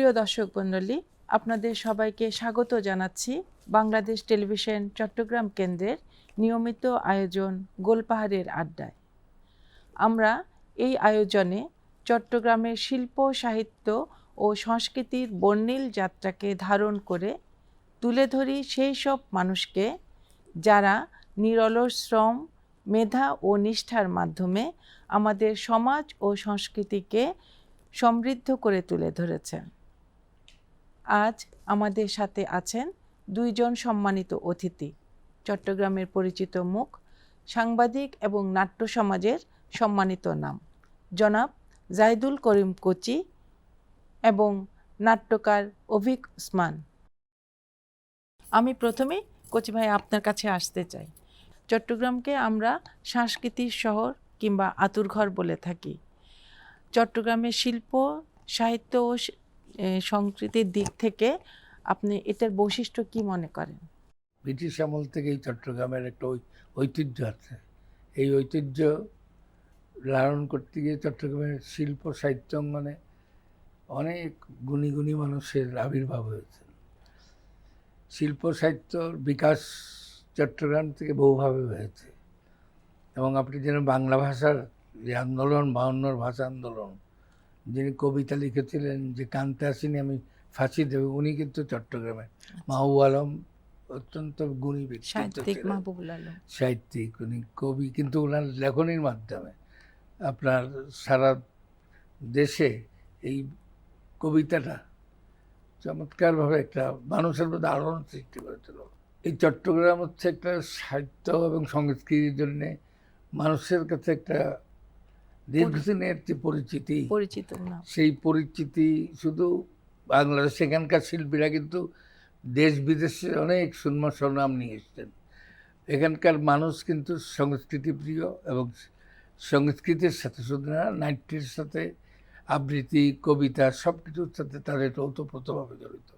সুপ্রিয় দর্শক মণ্ডলী, আপনাদের সবাইকে স্বাগত জানাচ্ছি বাংলাদেশ টেলিভিশন চট্টগ্রাম কেন্দ্রের নিয়মিত আয়োজন গোলপাহাড়ের আড্ডায়। আমরা এই আয়োজনে চট্টগ্রামের শিল্প, সাহিত্য ও সংস্কৃতির বর্ণিল যাত্রাকে ধারণ করে তুলে ধরি সেই সব মানুষকে যারা নিরলস শ্রম, মেধা ও নিষ্ঠার মাধ্যমে আমাদের সমাজ ও সংস্কৃতিকে সমৃদ্ধ করে তুলে ধরেছেন। আজ আমাদের সাথে আছেন দুইজন সম্মানিত অতিথি, চট্টগ্রামের পরিচিত মুখ, সাংবাদিক এবং নাট্য সমাজের সম্মানিত নাম। জনাব জাহিদুল করিম কোচি এবং নাট্যকার অভিক ওসমান আমি প্রথমে কোচি ভাই আপনার কাছে আসতে চাই। চট্টগ্রামকে আমরা সাংস্কৃতিক শহর কিংবা আতুরঘর বলে থাকি। চট্টগ্রামের শিল্প, সাহিত্য ও সংস্কৃতির দিক থেকে আপনি এটার বৈশিষ্ট্য কি মনে করেন? ব্রিটিশ আমল থেকেই চট্টগ্রামের একটা ঐতিহ্য আছে। এই ঐতিহ্য লালন করতে গিয়ে চট্টগ্রামের শিল্প, সাহিত্য মানে অনেক গুণী গুণী মানুষের আবির্ভাব হয়েছে। শিল্প সাহিত্যর বিকাশ চট্টগ্রাম থেকে বহুভাবে হয়েছে। এবং আপনি যেন বাংলা ভাষার যে আন্দোলন, বাউন্নর ভাষা আন্দোলন যিনি কবিতা লিখেছিলেন যে কানতে আসিনি আমি ফাঁসি দেব উনি কিন্তু চট্টগ্রামে মাহবু আলম অত্যন্ত গুণী ব্যক্তিত্ব ছিলেন। সাহিত্যিক উনি কবি কিন্তু ওনার লেখনীর মাধ্যমে আপনার সারা দেশে এই কবিতাটা চমৎকারভাবে একটা মানুষের মধ্যে আলোড়ন সৃষ্টি করেছিল। এই চট্টগ্রাম হচ্ছে একটা সাহিত্য এবং সংস্কৃতির জন্যে মানুষের কাছে একটা দীর্ঘদিনের যে পরিচিতি পরিচিত সেই পরিচিতি শুধু বাংলাদেশ সেখানকার শিল্পীরা কিন্তু দেশ বিদেশে অনেক সুন্ম সুনাম নিয়ে এসছেন। এখানকার মানুষ কিন্তু সংস্কৃতি প্রিয় এবং সংস্কৃতির সাথে শুধু না নাট্যের সাথে আবৃত্তি কবিতা সব কিছুর সাথে তাদের ওতপ্রোতভাবে জড়িত।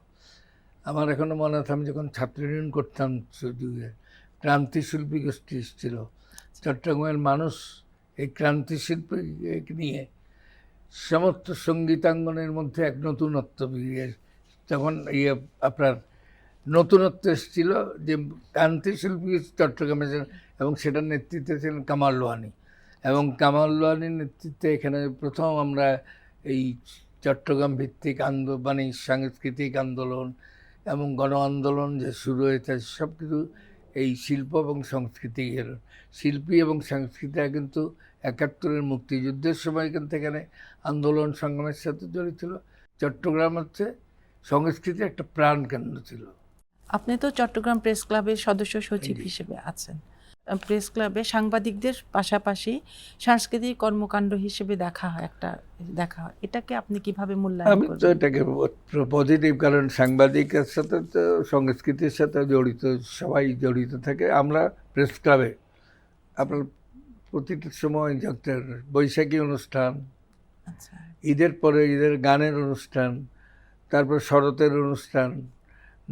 আমার এখনও মনে আছে আমি যখন ছাত্র ইউনিয়ন করতাম যুগে ক্রান্তি শিল্পী গোষ্ঠী এসেছিল। চট্টগ্রামের মানুষ এই ক্রান্তি শিল্পী নিয়ে সমস্ত সঙ্গীতাঙ্গনের মধ্যে এক নতুনত্ব তখন ইয়ে আপনার নতুনত্ব এসেছিল যে ক্রান্তি শিল্পী চট্টগ্রামে এবং সেটার নেতৃত্বে ছিলেন কামাল লোহানি। এবং কামাল লোহানির নেতৃত্বে এখানে প্রথম আমরা এই চট্টগ্রাম ভিত্তিক আন্দোলন মানে সাংস্কৃতিক আন্দোলন এবং গণ আন্দোলন যে শুরু হয়েছে সব কিছু এই শিল্প এবং সংস্কৃতি এর শিল্পী এবং সংস্কৃতিরা কিন্তু একাত্তরের মুক্তিযুদ্ধের সময় কিন্তু এখানে আন্দোলন সংগ্রামের সাথে জড়িত ছিল। চট্টগ্রাম হচ্ছে সংস্কৃতির একটা প্রাণ কেন্দ্র ছিল। আপনি তো চট্টগ্রাম প্রেস ক্লাবের সদস্য সচিব হিসেবে আছেন। প্রেস ক্লাবে সাংবাদিকদের পাশাপাশি সাংস্কৃতিক কর্মকাণ্ড হিসেবে দেখা হয় একটা দেখা হয়। এটাকে আপনি কীভাবে মূল্যায়ন আমি তো এটাকে পজিটিভ কারণ সাংবাদিকের সাথে তো সংস্কৃতির সাথে জড়িত সবাই জড়িত থাকে। আমরা প্রেস ক্লাবে আপনার প্রতিটা সময় একটা বৈশাখী অনুষ্ঠান আচ্ছা। ঈদের পরে ঈদের গানের অনুষ্ঠান তারপর শরতের অনুষ্ঠান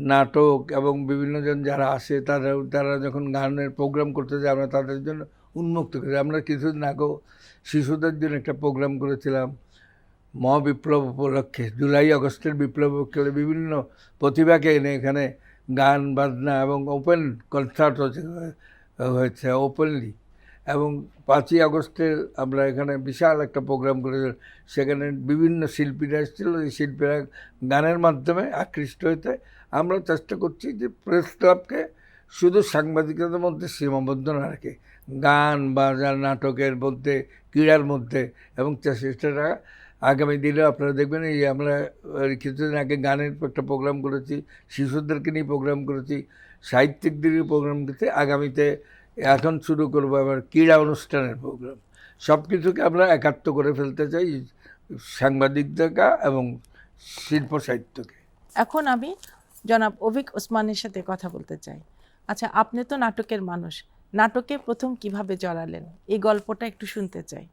নাটক এবং বিভিন্নজন যারা আসে, তারা তারা যখন গানের প্রোগ্রাম করতে যায়, আমরা তাদের জন্য উন্মুক্ত করি। আমরা কিছুদিন আগেও শিশুদের জন্য একটা প্রোগ্রাম করেছিলাম, মহাবিপ্লব উপলক্ষে, জুলাই, আগস্টের বিপ্লব উপলক্ষে বিভিন্ন প্রতিভাকে এনে এখানে গান, বাজনা এবং ওপেন কনসার্ট হয়েছে ওপেনলি এবং পাঁচই আগস্টে আমরা এখানে বিশাল একটা প্রোগ্রাম করেছিলাম। সেখানে বিভিন্ন শিল্পীরা এসেছিল, এই শিল্পীরা গানের মাধ্যমে আকৃষ্ট হতে আমরা চেষ্টা করছি যে প্রেস ক্লাবকে শুধু সাংবাদিকতার মধ্যে সীমাবদ্ধ না রাখে। গান, বাজার, নাটকের মধ্যে, ক্রীড়ার মধ্যে এবং চেষ্টাটা আগামী দিনে আপনারা দেখবেন এই আমরা কিছুদিন আগে গানের একটা প্রোগ্রাম করেছি, শিশুদেরকে নিয়ে প্রোগ্রাম করেছি, সাহিত্যিকদের নিয়ে প্রোগ্রাম করেছি, আগামীতে এখন শুরু করব আবার ক্রীড়া অনুষ্ঠানের প্রোগ্রাম সব কিছুকে আমরা একাত্ম করে ফেলতে চাই সাংবাদিকদেরকে এবং শিল্প সাহিত্যকে। এখন আমি জনাব অভিক ওসমানের সাথে কথা বলতে চাই। আচ্ছা আপনি তো নাটকের মানুষ। নাটকে প্রথম কীভাবে জড়ালেন? এই গল্পটা একটু শুনতে চাই।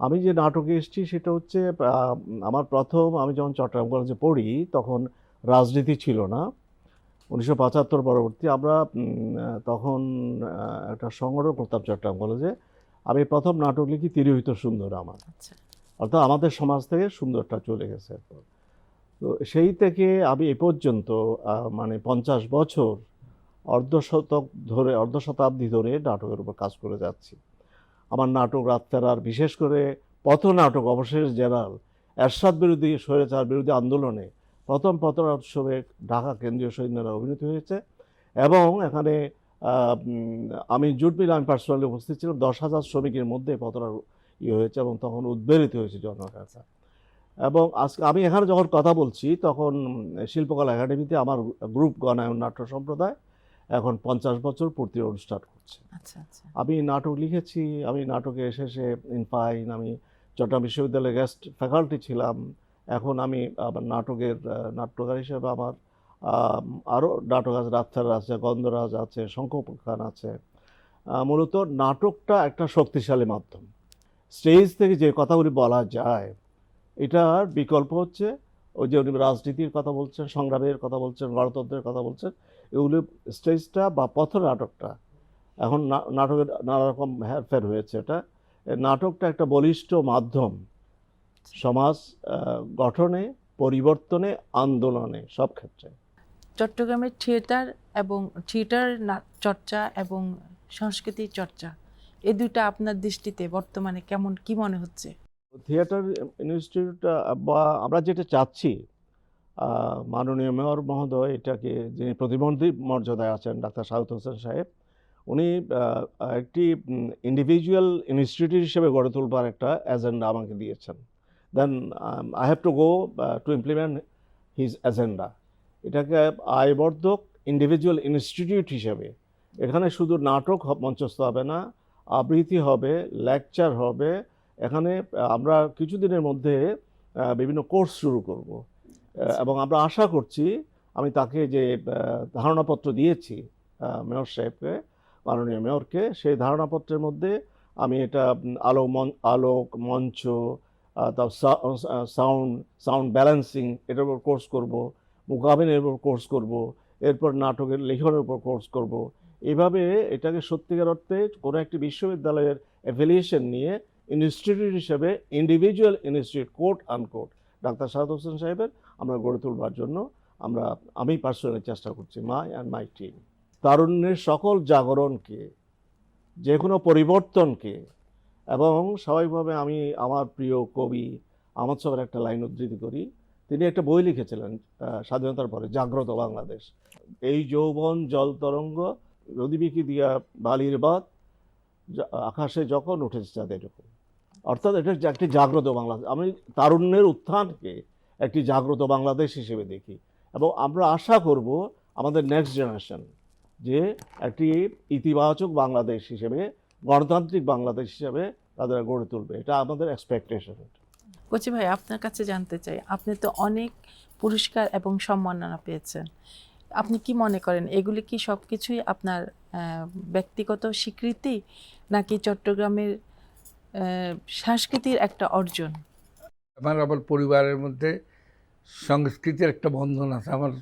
আমি যে নাটকে এসেছি সেটা হচ্ছে আমার প্রথম আমি যখন চট্টগ্রাম কলেজে পড়ি তখন রাজনীতি ছিল না। উনিশশো পঁচাত্তর পরবর্তী আমরা তখন একটা সংগঠন করতাম চট্টগ্রাম কলেজে। আমি প্রথম নাটক লিখি তিরোহিত সুন্দর আমার। আচ্ছা। অর্থাৎ আমাদের সমাজ থেকে সুন্দরটা চলে গেছে। তো সেই থেকে আমি এ পর্যন্ত মানে পঞ্চাশ বছর অর্ধশতক ধরে, অর্ধশতাব্দী ধরে নাটকের উপর কাজ করে যাচ্ছি। আমার নাটক রাত্তারার বিশেষ করে পথ নাটক অবশেষ জেনারেল এরশাদ বিরোধী স্বৈরাচার বিরোধী আন্দোলনে প্রথম পথনাটক উৎসবে ঢাকা কেন্দ্রীয় মেলায় অভিনীত হয়েছে এবং এখানে আমি জুট মিল আমি পার্সোনালি উপস্থিত ছিলাম। দশ হাজার শ্রমিকের মধ্যে পথনার ইয়ে হয়েছে এবং তখন উদ্বেলিত হয়েছে জনকাছে এবং আজকে আমি এখানে যখন কথা বলছি তখন শিল্পকলা একাডেমিতে আমার গ্রুপ গণায়ন নাট্য সম্প্রদায় এখন পঞ্চাশ বছর পূর্তি অনুষ্ঠান করছে। আচ্ছা আচ্ছা। আমি নাটক লিখেছি আমি নাটকে এসে শেষে ইনফাইন আমি চট্টগ্রাম বিশ্ববিদ্যালয়ের গেস্ট ফ্যাকাল্টি ছিলাম। এখন আমি আমার নাটকের নাট্যকার হিসেবে আমার আরও নাটক আছে রাত্তার আছে গন্ধরাজ আছে শঙ্খ খান আছে মূলত নাটকটা একটা শক্তিশালী মাধ্যম। স্টেজ থেকে যে কথাগুলি বলা যায় এটার বিকল্প হচ্ছে ওই যে উনি রাজনীতির কথা বলছেন, সংগ্রামের কথা বলছেন, গণতন্ত্রের কথা বলছেন, এগুলো স্টেজটা বা পথ নাটকটা। এখন নাটকের নানা রকম হেরফের হয়েছে এটা। নাটকটা একটা বলিষ্ঠ মাধ্যম। সমাজ গঠনে, পরিবর্তনে, আন্দোলনে সব ক্ষেত্রে। চট্টগ্রামের থিয়েটার এবং থিয়েটার চর্চা এবং সংস্কৃতি চর্চা এই দুইটা আপনার দৃষ্টিতে বর্তমানে কেমন, কি মনে হচ্ছে? থিয়েটার ইনস্টিটিউট বা আমরা যেটা চাচ্ছি মাননীয় মেয়র মহোদয়, এটাকে যিনি প্রতিবন্ধী মর্যাদায় আছেন, ডাক্তার সাউদ হোসেন সাহেব, উনি একটি ইন্ডিভিজুয়াল ইনস্টিটিউট হিসেবে গড়ে তুলবার একটা এজেন্ডা আমাকে দিয়েছেন। Then I have to go to implement his agenda এটাকে আয়বর্ধক ইন্ডিভিজুয়াল ইনস্টিটিউট হিসেবে, এখানে শুধু নাটক মঞ্চস্থ হবে না, আবৃত্তি হবে লেকচার হবে এখানে আমরা কিছুদিনের মধ্যে বিভিন্ন কোর্স শুরু করব। এবং আমরা আশা করছি, আমি তাকে যে ধারণাপত্র দিয়েছি মেয়র সাহেবকে, মাননীয় মেয়রকে, সেই ধারণাপত্রের মধ্যে আমি এটা আলো আলোক মঞ্চ তারপর সাউন্ড সাউন্ড ব্যালেন্সিং, এটার উপর কোর্স করব মোকাবিনের উপর কোর্স করব, এরপর নাটকের লেখনের উপর কোর্স করব। এভাবে এটাকে সত্যিকার অর্থে কোনো একটি বিশ্ববিদ্যালয়ের অ্যাফিলিয়েশন নিয়ে ইনস্টিটিউট হিসেবে ইন্ডিভিজুয়াল ইনস্টিটিউট কোর্ট আনকোর্ট ডাক্তার সাদ হোসেন সাহেবের আমরা গড়ে তুলবার জন্য আমরা, আমি পার্সোনালি চেষ্টা করছি মাই অ্যান্ড মাই টিম তারুণ্যের সকল জাগরণকে, যে কোনো পরিবর্তনকে, এবং স্বাভাবিকভাবে আমি আমার প্রিয় কবি আমার সাহেবের একটা লাইন উদ্ধৃতি করি। তিনি একটা বই লিখেছিলেন স্বাধীনতার পরে, জাগ্রত বাংলাদেশ। এই যৌবন, জল তরঙ্গ নদীবিকি দিয়া বালির বাদ আকাশে যখন উঠেছে চাঁদের এরকম অর্থাৎ এটা একটি জাগ্রত বাংলাদেশ। আমি তারুণ্যের উত্থানকে একটি জাগ্রত বাংলাদেশ হিসেবে দেখি এবং আমরা আশা করব আমাদের নেক্সট জেনারেশন যে একটি ইতিবাচক বাংলাদেশ হিসেবে, গণতান্ত্রিক বাংলাদেশ হিসেবে তাদের গড়ে তুলবে। এটা আমাদের এক্সপেকটেশন কচি ভাই, আপনার কাছে জানতে চাই, আপনি তো অনেক পুরস্কার এবং সম্মাননা পেয়েছেন। আপনি কি মনে করেন, এগুলি কি সব কিছুই আপনার ব্যক্তিগত স্বীকৃতি নাকি চট্টগ্রামের সংস্কৃতির একটা অর্জন। আমার আবার পরিবারের মধ্যে সংস্কৃতির একটা বন্ধন আছে। আমার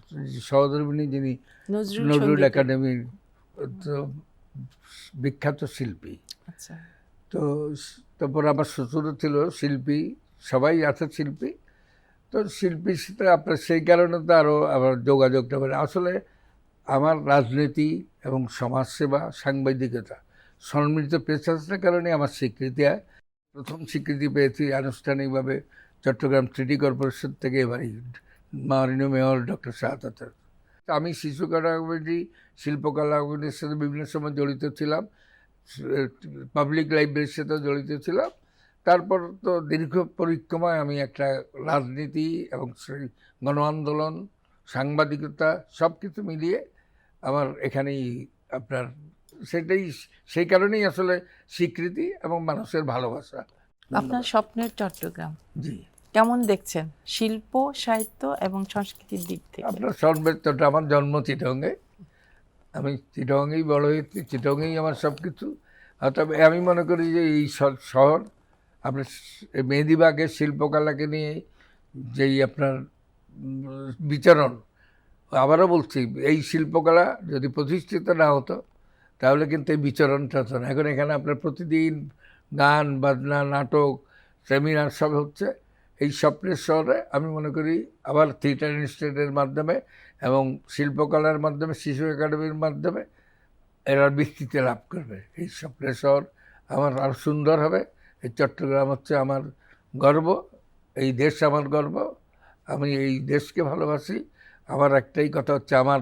সহধর্মিনী যিনি নজরুল একাডেমির বিখ্যাত শিল্পী। আচ্ছা। তো তারপর আমার শ্বশুরও ছিল শিল্পী সবাই আছে শিল্পী। তো শিল্পীর সাথে আপনার সেই কারণে তো আরও আবার যোগাযোগটা মানে আসলে আমার রাজনীতি এবং সমাজসেবা সাংবাদিকতা সম্মিলিত পেশার কারণে আমার স্বীকৃতি হয় প্রথম স্বীকৃতি পেয়েছি আনুষ্ঠানিকভাবে চট্টগ্রাম সিটি কর্পোরেশন থেকে এবারই মাননীয় মেয়র ডক্টর শাহাদাতের আমি শিশু কলা কমিটি শিল্পকলা কমিটির সাথে বিভিন্ন সময় জড়িত ছিলাম, পাবলিক লাইব্রেরির সাথে জড়িত ছিলাম। তারপর তো দীর্ঘ পরিক্রমায় আমি একটা রাজনীতি এবং গণ আন্দোলন সাংবাদিকতা সব কিছু মিলিয়ে আমার এখানেই আপনার সেটাই সেই কারণেই আসলে স্বীকৃতি এবং মানুষের ভালোবাসা। আপনার স্বপ্নের চট্টগ্রাম। জি। কেমন দেখছেন? শিল্প সাহিত্য এবং সংস্কৃতির দিক থেকে? আপনার সর্বেত্রটা আমার জন্ম চিটঙ্গে আমি চিটঙ্গেই বড় হয়েছি চিটঙ্গেই আমার সব কিছু তবে আমি মনে করি যে এই শহর আপনার এই মেহেদিবাগের শিল্পকলাকে নিয়ে যেই আপনার বিচরণ আবারও বলছি এই শিল্পকলা যদি প্রতিষ্ঠিত না হতো তাহলে কিন্তু এই বিচরণটা হতো না এখন এখানে আপনার প্রতিদিন গান, বাজনা, নাটক সেমিনার সব হচ্ছে। এই স্বপ্নের শহরে আমি মনে করি আবার থিয়েটার ইনস্টিটিউটের মাধ্যমে এবং শিল্পকলার মাধ্যমে, শিশু একাডেমির মাধ্যমে এরা বিস্তৃতি লাভ করবে। এই স্বপ্নের শহর আমার আরও সুন্দর হবে। এই চট্টগ্রাম হচ্ছে আমার গর্ব। এই দেশ আমার গর্ব। আমি এই দেশকে ভালোবাসি। আমার একটাই কথা হচ্ছে আমার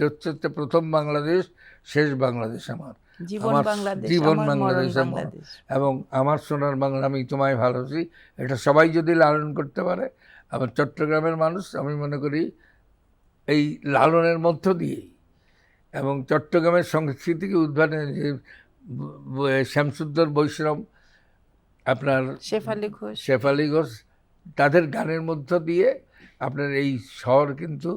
হচ্ছে প্রথম বাংলাদেশ শেষ বাংলাদেশ আমার। জীবন আমার বাংলাদেশ জীবন বাংলাদেশ আমার। এবং আমার সোনার বাংলা আমি তোমায় ভালোবাসি। এটা সবাই যদি লালন করতে পারে আমার চট্টগ্রামের মানুষ আমি মনে করি এই লালনের মধ্য দিয়েই। এবং চট্টগ্রামের সংস্কৃতিকে উদ্ভাবনে যে শ্যামসুন্দর বৈশ্রম আপনার শেফালি ঘোষ। শেফালি ঘোষ তাদের গানের মধ্য দিয়ে আপনার এই শহর কিন্তু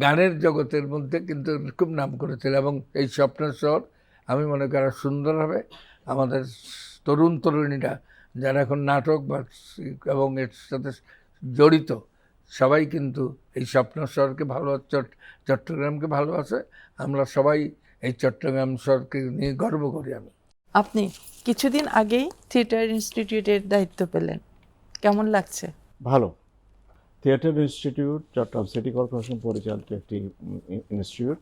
গানের জগতের মধ্যে কিন্তু খুব নাম করেছিল এবং এই স্বপ্নের শহর আমি মনে করি আরও সুন্দর হবে। আমাদের তরুণ তরুণীরা যারা এখন নাটক বা এবং এর সাথে জড়িত সবাই কিন্তু এই স্বপ্ন শহরকে ভালো চট- চট্টগ্রামকে ভালোবাসে আমরা সবাই এই চট্টগ্রাম শহরকে নিয়ে গর্ব করি আমি। আপনি কিছুদিন আগেই থিয়েটার ইনস্টিটিউটের দায়িত্ব পেলেন। কেমন লাগছে? ভালো। Theatre institute Chittagong city corporation পরিচালিত একটি ইনস্টিটিউট।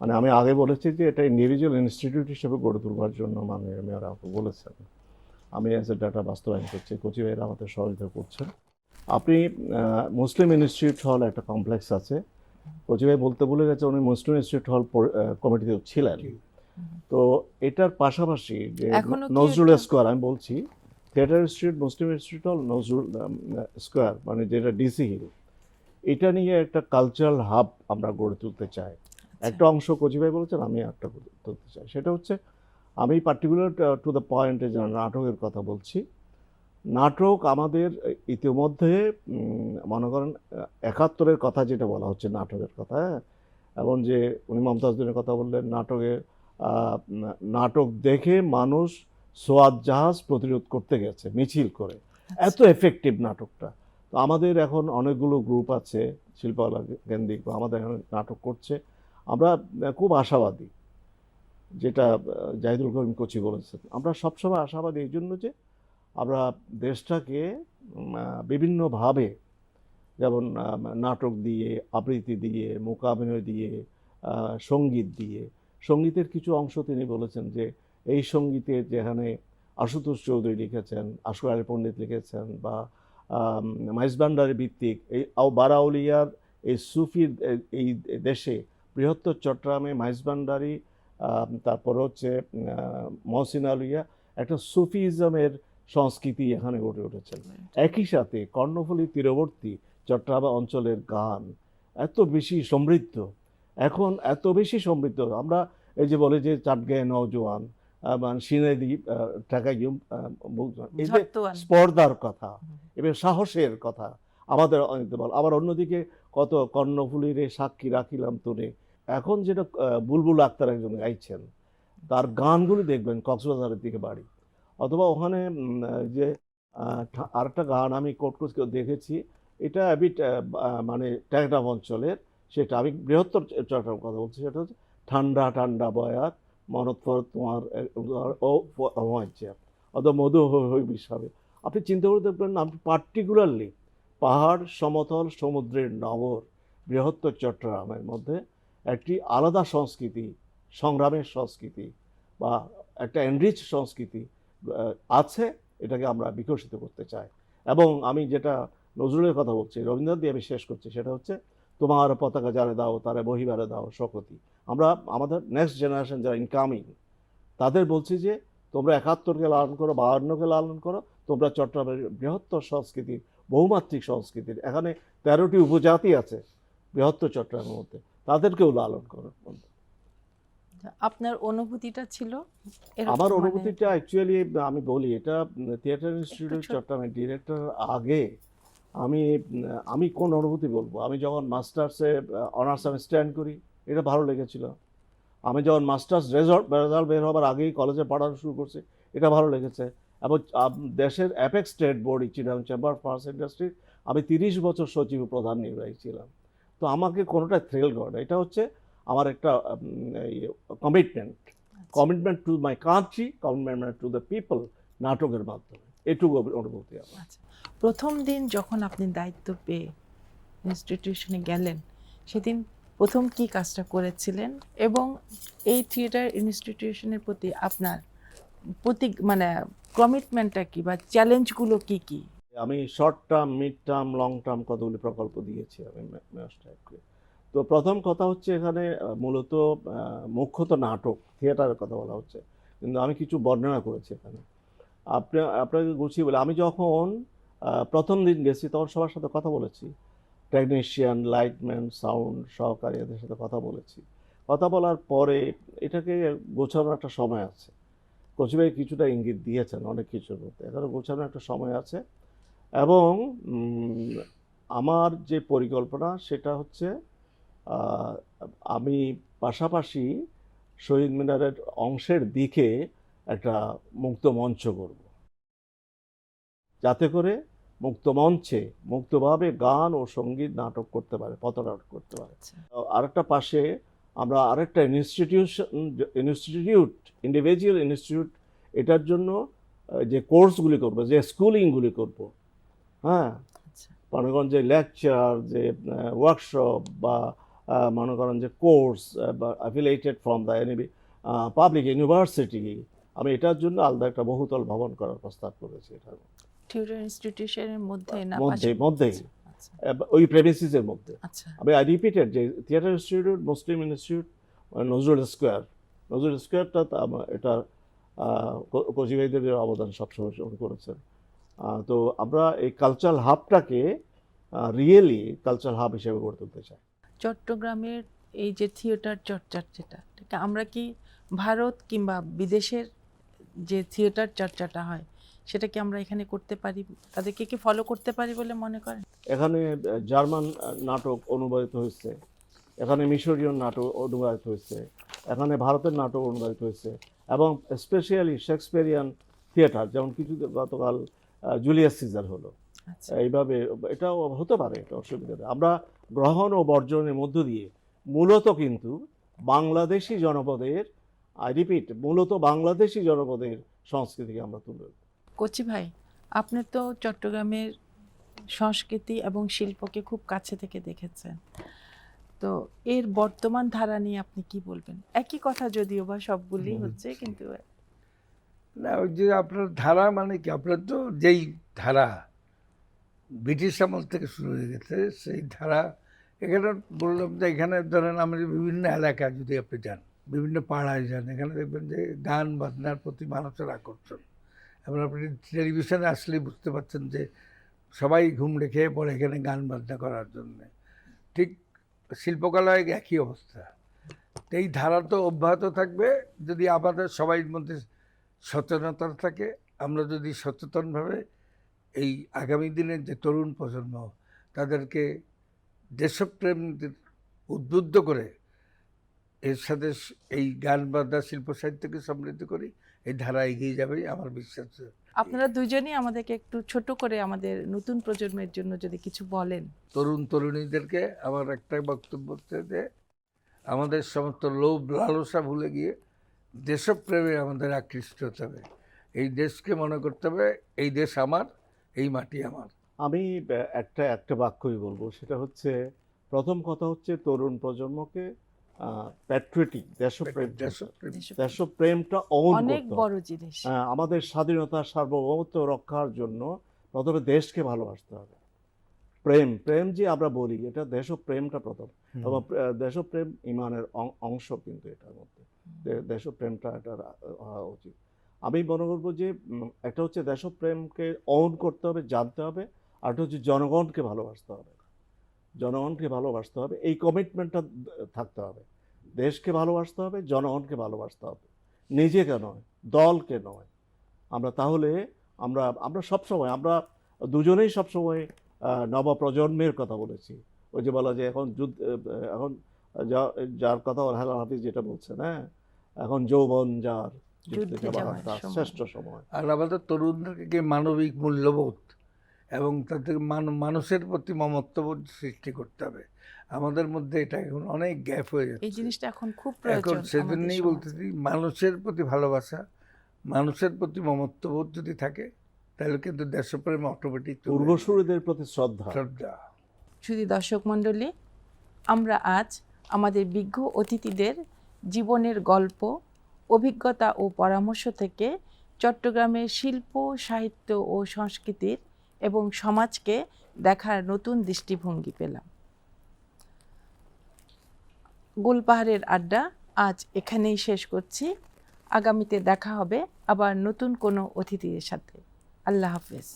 মানে আমি আগে বলেছি যে এটা ইন্ডিভিজুয়াল ইনস্টিটিউট হিসেবে গড়ে তুলবার জন্য মানে মেয়র আপু বলেছেন। আমি অ্যাজ এ ডাটা বাস্তবায়ন করছি। কোচি ভাইয়েরা আমাদের সহযোগিতা করছেন। আপনি মুসলিম ইনস্টিটিউট হল একটা কমপ্লেক্স আছে। কোচি ভাই বলতে ভুলে গেছে উনি মুসলিম ইনস্টিটিউট হল কমিটিতে ছিলেন। তো এটার পাশাপাশি যে নজরুল স্কোয়ার আমি বলছি থিয়েটার ইনস্টিটিউট মুসলিম ইনস্টিটিউট হল নজরুল স্কোয়ার মানে যেটা ডিসি হিল এটা নিয়ে একটা কালচারাল হাব আমরা গড়ে তুলতে চাই। একটা অংশ কচিভাই বলেছেন আমি একটা তুলতে চাই। সেটা হচ্ছে আমি পার্টিকুলার টু দ্য পয়েন্টে যে নাটকের কথা বলছি। নাটক আমাদের ইতিমধ্যে মনে করেন একাত্তরের কথা যেটা বলা হচ্ছে নাটকের কথা হ্যাঁ? এবং যে উনি মমতাজুদ্দিনের কথা বললেন নাটকে নাটক দেখে মানুষ সোয়াদ জাহাজ প্রতিরোধ করতে গেছে মিছিল করে। এত এফেক্টিভ নাটকটা। তো আমাদের এখন অনেকগুলো গ্রুপ আছে শিল্পকলা কেন্দ্রিক বা আমাদের এখানে নাটক করছে। আমরা খুব আশাবাদী যেটা জাহিদুল করিম কোচি বলেছেন। আমরা সবসময় আশাবাদী এই জন্য যে আমরা দেশটাকে বিভিন্নভাবে যেমন নাটক দিয়ে আবৃত্তি দিয়ে মোকাবিনয় দিয়ে সংগীত দিয়ে সঙ্গীতের কিছু অংশ তিনি বলেছেন যে এই সঙ্গীতে যেখানে আশুতোষ চৌধুরী লিখেছেন আশু আলী পণ্ডিত লিখেছেন বা আম, মাইজ ভিত্তিক এই বারাউলিয়ার এই সুফির এই দেশে বৃহত্তর চট্টগ্রামে মাইজ ভান্ডারি তারপর হচ্ছে মহসিন আলিয়া একটা সুফিজমের সংস্কৃতি এখানে গড়ে উঠেছে একই সাথে কর্ণফুলী তীরবর্তী চট্টগ্রাম অঞ্চলের গান এত বেশি সমৃদ্ধ। এখন এত বেশি সমৃদ্ধ। আমরা এই যে বলে যে চাটগে নওজোয়ান মানে টাকাই এদের ঝট্টুয়ান। স্পর্ধার কথা এবং সাহসের কথা আমাদের অনেকে বল। আবার অন্যদিকে কত কর্ণফুলির এ সাক্ষী রাখিলাম তোরে। এখন যেটা বুলবুল আক্তার একজন গাইছেন তার গানগুলি দেখবেন কক্সবাজারের দিকে বাড়ি। অথবা ওখানে যে ঠা- আরেকটা গান আমি কোট কোচ দেখেছি এটা বিট মানে টেকনাফ অঞ্চলের সেটা আমি বৃহত্তর চট্টগ্রাম কথা বলছি সেটা হচ্ছে ঠান্ডা ঠান্ডা বয়াত পর তোমার ও হয়েছে অথবা মধু বিষাবে। আপনি চিন্তা করে দেখবেন আপনি পার্টিকুলারলি পাহাড়, সমতল, সমুদ্রের নগর, বৃহত্তর চট্টগ্রামের মধ্যে একটি আলাদা সংস্কৃতি, সংগ্রামের সংস্কৃতি বা একটা এনরিচ সংস্কৃতি আছে, এটাকে আমরা বিকশিত করতে চাই। এবং আমি যেটা নজরুলের কথা বলছি, রবীন্দ্রনাথ দিয়ে আমি শেষ করছি, সেটা হচ্ছে, তোমার পতাকা যারে দাও, তারে বহিবারে দাও, শকতি। আমরা আমাদের নেক্সট জেনারেশন যারা ইনকামিং তাদের বলছি যে তোমরা একাত্তরকে লালন করো বাহান্নকে লালন করো তোমরা চট্টগ্রামের বৃহত্তর সংস্কৃতির বহুমাত্রিক সংস্কৃতির এখানে তেরোটি উপজাতি আছে বৃহত্তর চট্টগ্রামের মধ্যে তাদেরকেও লালন করো। আপনার অনুভূতিটা ছিল আমার মানে- অনুভূতিটা অ্যাকচুয়ালি আমি বলি এটা থিয়েটার ইনস্টিটিউট চট্টগ্রামের ডিরেক্টর আগে আমি আমি কোন অনুভূতি বলব? আমি যখন মাস্টার্সে অনার্স আমি স্ট্যান্ড করি এটা ভালো লেগেছিল। আমি যখন মাস্টার্স রেজাল্ট রেজাল্ট বের হবার আগেই কলেজে পড়ানো শুরু করছি এটা ভালো লেগেছে। এবং দেশের apex state board Chittagong chamber of first industry আমি তিরিশ বছর সচিব প্রধান নির্বাহী ছিলাম। তো আমাকে কোনোটা থ্রিল করে এটা হচ্ছে আমার একটা commitment commitment to my country commitment to the people নাটকের মাধ্যমে। এটুকু অনুভূতি আমার। আচ্ছা। প্রথম দিন যখন আপনি দায়িত্ব পেয়ে ইনস্টিটিউশনে গেলেন সেদিন প্রথম কি কাজটা করেছিলেন? এবং এই থিয়েটার ইনস্টিটিউশনের প্রতি আপনার প্রতি মানে কমিটমেন্টটা কি বা চ্যালেঞ্জগুলো কি কি? আমি short term mid term long term কতগুলি প্রকল্প দিয়েছি আমি মেয়র সাহেবকে। তো প্রথম কথা হচ্ছে এখানে মূলত মুখ্যত নাটক, থিয়েটারের কথা বলা হচ্ছে। কিন্তু আমি কিছু বর্ণনা করেছি এখানে। আপনি, আপনাকে গুছিয়ে বলে, আমি যখন প্রথম দিন গেছি তখন সবার সাথে কথা বলেছি। টেকনিশিয়ান লাইটম্যান সাউন্ড সহকারী এদের সাথে কথা বলেছি। কথা বলার পরে এটাকে গোছানোর একটা সময় আছে। কচিভাই কিছুটা ইঙ্গিত দিয়েছেন অনেক কিছুর মধ্যে। এখানে গোছানোর একটা সময় আছে এবং আমার যে পরিকল্পনা সেটা হচ্ছে আমি পাশাপাশি শহীদ মিনারের অংশের দিকে একটা মুক্ত মঞ্চ করব যাতে করে মুক্ত মঞ্চে মুক্তভাবে গান ও সংগীত নাটক করতে পারে পথনাটক করতে পারে। আচ্ছা। আরেকটা পাশে আমরা আরেকটা ইনস্টিটিউশন ইনস্টিটিউট ইন্ডিভিজুয়াল ইনস্টিটিউট এটার জন্য যে কোর্সগুলি করব যে স্কুলিংগুলি করব। হ্যাঁ? আচ্ছা। মনে করেন যে লেকচার যে ওয়ার্কশপ বা মনে করেন যে কোর্স বা অ্যাফিলেটেড ফ্রম দ্য এনিবি পাবলিক ইউনিভার্সিটি আমি এটার জন্য আলাদা একটা বহুতল ভবন করার প্রস্তাব করেছি এটার থিয়েটার ইনস্টিটিউশনের মধ্যে না মধ্যে পাশাপাশি? মধ্যেই আচ্ছা ওই প্রেমিসিসের মধ্যে। আচ্ছা। আমি আই রিপিটেড যে theatre institute Muslim institute Nazrul square Nazrul স্কোয়ারটা তো আমার এটা কচিবাইদের অবদান সবসময় করেছেন। তো আমরা এই কালচারাল হাবটাকে রিয়েলি কালচারাল হাব হিসেবে গড়ে তুলতে চাই। চট্টগ্রামের এই যে থিয়েটার চর্চার যেটা আমরা কি ভারত কিংবা বিদেশের যে থিয়েটার চর্চাটা হয় সেটা কি আমরা এখানে করতে পারি? তাদেরকে কি ফলো করতে পারি বলে মনে করেন? এখানে জার্মান নাটক অনুবাদিত হয়েছে। এখানে মিশরীয় নাটক অনুবাদিত হয়েছে। এখানে ভারতের নাটক অনুবাদিত হয়েছে। এবং স্পেশালি শেক্সপিয়ারিয়ান থিয়েটার যেমন কিছু গতকাল জুলিয়াস সিজার হলো। আচ্ছা। এইভাবে এটাও হতে পারে এটা অসুবিধা আমরা গ্রহণ ও বর্জনের মধ্য দিয়ে মূলত কিন্তু বাংলাদেশি জনপদের আই রিপিট মূলত বাংলাদেশি জনপদের সংস্কৃতিকে আমরা তুলে। কচি ভাই আপনি তো চট্টগ্রামের সংস্কৃতি এবং শিল্পকে খুব কাছে থেকে দেখেছেন। তো এর বর্তমান ধারা নিয়ে আপনি কি বলবেন? একই কথা যদিও বা সবগুলি হচ্ছে কিন্তু না ওই যে আপনার ধারা মানে কি? আপনার তো যেই ধারা ব্রিটিশ আমল থেকে শুরু হয়ে গেছে সেই ধারা এখানে বললাম যে এখানে ধরেন আমাদের বিভিন্ন এলাকা যদি আপনি যান বিভিন্ন পাড়ায় যান এখানে দেখবেন যে গান বাজনার প্রতি মানুষের আকর্ষণ। এবং আপনি টেলিভিশনে আসলে বুঝতে পারছেন যে সবাই ঘুম রেখে পড়ে এখানে গান বাজনা করার জন্য। ঠিক শিল্পকলায় একই অবস্থা। এই ধারা তো অব্যাহত থাকবে। যদি আমাদের সবাই মধ্যে সচেতনতা থাকে, আমরা যদি সচেতনভাবে এই আগামী দিনের যে তরুণ প্রজন্ম, তাদেরকে দেশপ্রেম উদ্বুদ্ধ করে এর সাথে এই গান বাজনা শিল্প সাহিত্যকে সমৃদ্ধ করি এই ধারা এগিয়ে যাবে আমার বিশ্বাস আপনারা দুজনেই আমাদেরকে একটু ছোট করে আমাদের নতুন প্রজন্মের জন্য যদি কিছু বলেন। তরুণ তরুণীদেরকে আমার একটাই বক্তব্য হচ্ছে যে আমাদের সমস্ত লোভ লালসা ভুলে গিয়ে দেশপ্রেমে আমাদের আকৃষ্ট হতে হবে। এই দেশকে মনে করতে হবে এই দেশ আমার এই মাটি আমার। আমি একটা একটা বাক্যই বলব সেটা হচ্ছে প্রথম কথা হচ্ছে তরুণ প্রজন্মকে প্যাট্রিয়টিক দেশপ্রেম দেশপ্রেম দেশপ্রেমটা অন অনেক বড় জিনিস। হ্যাঁ, আমাদের স্বাধীনতা সার্বভৌমত্ব রক্ষার জন্য প্রথমে দেশকে ভালোবাসতে হবে। প্রেম প্রেম যে আমরা বলি এটা দেশপ্রেমটা প্রথম। এবং দেশপ্রেম ইমানের অংশ কিন্তু এটার মধ্যে। দেশপ্রেমটা এটা হওয়া উচিত। আমি মনে করব যে একটা হচ্ছে দেশপ্রেমকে অন করতে হবে জানতে হবে আর একটা হচ্ছে জনগণকে ভালোবাসতে হবে। জনগণকে ভালোবাসতে হবে এই কমিটমেন্টটা থাকতে হবে। দেশকে ভালোবাসতে হবে জনগণকে ভালোবাসতে হবে। নিজেকে নয় দলকে নয়। আমরা তাহলে আমরা আমরা সবসময় আমরা দুজনেই সবসময় নবপ্রজন্মের কথা বলেছি। ওই যে বলা যে এখন যুদ্ধ এখন যা- যার কথা হেলাল হাফিজ যেটা বলছেন হ্যাঁ? এখন যৌবন যার। শ্রেষ্ঠ সময়। আর আমাদের তরুণদেরকে মানবিক মূল্যবোধ। এবং তাদের মান মানুষের প্রতি মমত্ববোধ সৃষ্টি করতে হবে। আমাদের মধ্যে এটা এখন অনেক গ্যাপ হয়ে যাচ্ছে। এই জিনিসটা এখন খুব এখন প্রয়োজন সেজন্যই বলতেছি মানুষের প্রতি ভালোবাসা মানুষের প্রতি মমত্ববোধ যদি থাকে তাহলে কিন্তু দেশপ্রেম অটোমেটিক পূর্বসূরীদের প্রতি শ্রদ্ধা। শ্রদ্ধা। শুধু দর্শক মণ্ডলী আমরা আজ আমাদের বিজ্ঞ অতিথিদের জীবনের গল্প অভিজ্ঞতা ও পরামর্শ থেকে চট্টগ্রামের শিল্প সাহিত্য ও সংস্কৃতির এবং সমাজকে দেখার নতুন দৃষ্টিভঙ্গি পেলাম। গোলপাহাড়ের আড্ডা আজ এখানেই শেষ করছি। আগামীতে দেখা হবে আবার নতুন কোনো অতিথির সাথে। আল্লাহ হাফেজ।